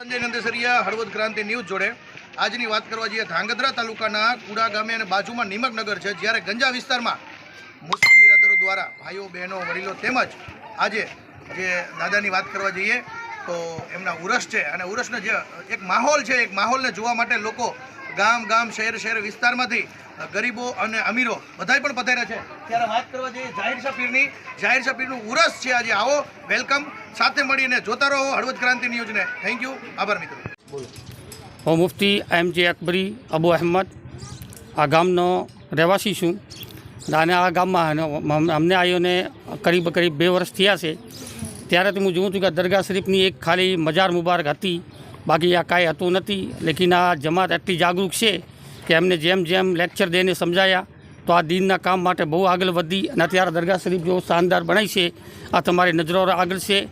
સંજય નંદેસરિયા, હળવદ ક્રાંતિ ન્યૂઝ જોડે. આજની વાત કરવા જઈએ ધાંગધ્રા તાલુકાના કુડા ગામે અને બાજુમાં નિમકનગર છે, જ્યારે ગંજા વિસ્તારમાં મુસ્લિમ બિરાદરો દ્વારા ભાઈઓ, બહેનો, વડીલો તેમજ આજે જે દાદાની વાત કરવા જઈએ તો એમના ઉરસ છે. અને ઉરસનો જે એક માહોલ છે, એક માહોલને જોવા માટે લોકો ગામ ગામ, શહેર શહેર વિસ્તારમાંથી ગરીબો અને અમીરો બધાય પણ પધાર્યા છે. ત્યારે વાત કરવા જઈએ જાહેર શપીરની જાહેર શપીરનું ઉરસ છે આજે. આવો વેલકમ સાથે મળીને જોતા રહો હળવદ ક્રાંતિ ન્યૂઝને. થેન્ક યુ આભાર મિત્રો. હું મુફતી એમ જે અકબરી અબુ અહેમદ. આ ગામનો રહેવાસી છું. અને આ ગામમાં અમને આવીને કરીબ કરીબ બે વર્ષ થયા છે. ત્યારેથી હું જોઉં છું કે દરગાહ શરીફની એક ખાલી મજાર મુબારક હતી. બાકી આ કાંઈ હતું નથી. લેકિન આ જમાત એટલી જાગૃત છે કે એમને જેમ જેમ લેક્ચર દઈને સમજાયા, તો આ દિનના કામ માટે બહુ આગળ વધી અને અત્યારે દરગાહ શરીફ જો શાનદાર બનાવી છે, આ તમારી નજરો આગળ છે.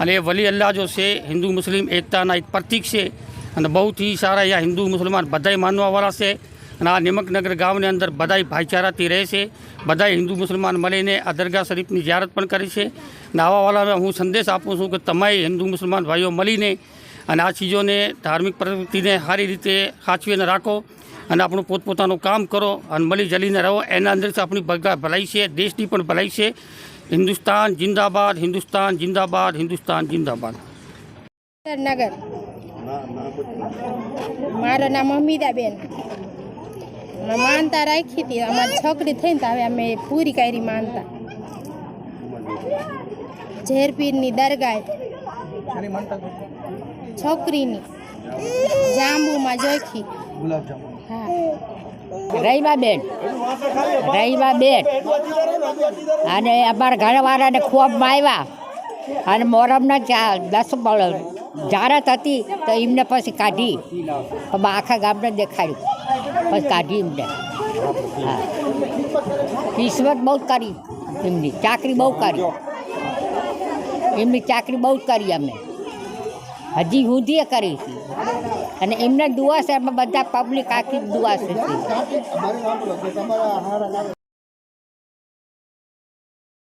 અને એ વલી અલ્લાહ જો છે, હિન્દુ મુસ્લિમ એકતાના એક પ્રતીક છે. અને બહુથી સારા અહીંયા હિન્દુ મુસલમાન બધાય માનવાવાળા છે. અને આ નિમકનગર ગામની અંદર બધાય ભાઈચારાથી રહે છે. બધાય હિન્દુ મુસલમાન મળીને આ દરગાહ શરીફની જ્યારત પણ કરી છે. અને આવાવાળાને હું સંદેશ આપું છું કે તમારે હિન્દુ મુસલમાન ભાઈઓ મળીને અને આ ચીજોને ધાર્મિક પ્રવૃત્તિને સારી રીતે સાચવીને રાખો અને આપણું પોતપોતાનું કામ કરો અને મળી જલીને રહો. એના અંદરથી આપણી ભલાઈ છે, દેશની પણ ભલાઈ છે. હિન્દુસ્તાન જિંદાબાદ હિન્દુસ્તાન જિંદાબાદ હિન્દુસ્તાન જિંદાબાદ. નગર. મારું નામ અમિતાબેન માનતા રાખી હતી. અમારી છોકરી થઈને તો હવે અમે પૂરી કરી માનતા. ઝેરપીરની દરગાહ. છોકરીની. જાંબુમાં જોખી હા. રહીમાબેન રહીમાબેન અને અમારા ઘરવાળાને ખોબમાં આવ્યા અને મોરમના દસ જારત હતી તો એમને પછી કાઢી. આખા ગામને દેખાડ્યું. પછી કાઢી એમને. હા. કિસ્મત બહુ કરી એમની. ચાકરી બહુ કરી. એમની ચાકરી બહુ કરી અમે. હજી સુધી કરી છે. અને એમને દુઆ છે બધા પબ્લિક આખી દુઆ છે.